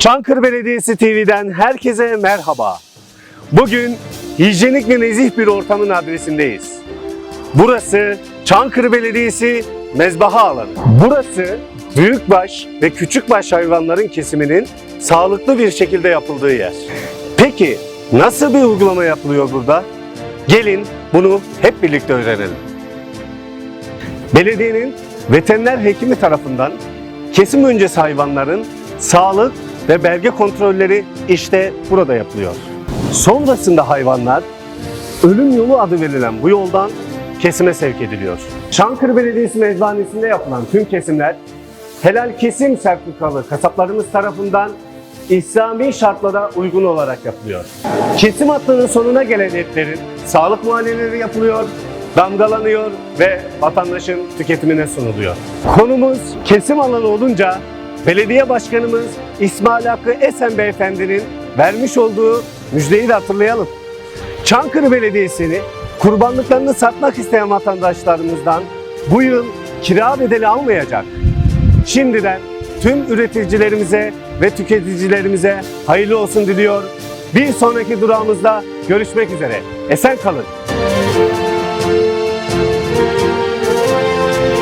Çankırı Belediyesi TV'den herkese merhaba. Bugün hijyenik ve nezih bir ortamın adresindeyiz. Burası Çankırı Belediyesi mezbaha alanı. Burası büyükbaş ve küçükbaş hayvanların kesiminin sağlıklı bir şekilde yapıldığı yer. Peki nasıl bir uygulama yapılıyor burada? Gelin bunu hep birlikte öğrenelim. Belediyenin veteriner hekimi tarafından kesim öncesi hayvanların sağlık ve belge kontrolleri işte burada yapılıyor. Sonrasında hayvanlar ölüm yolu adı verilen bu yoldan kesime sevk ediliyor. Çankırı Belediyesi mezbahanesinde yapılan tüm kesimler helal kesim sertifikalı kasaplarımız tarafından İslami şartlara uygun olarak yapılıyor. Kesim hattının sonuna gelen etlerin sağlık muayeneleri yapılıyor, damgalanıyor ve vatandaşın tüketimine sunuluyor. Konumuz kesim alanı olunca belediye başkanımız İsmail Hakkı Esen Beyefendi'nin vermiş olduğu müjdeyi de hatırlayalım. Çankırı Belediyesi'ni kurbanlıklarını satmak isteyen vatandaşlarımızdan bu yıl kira bedeli almayacak. Şimdiden tüm üreticilerimize ve tüketicilerimize hayırlı olsun diliyor. Bir sonraki durağımızda görüşmek üzere. Esen kalın.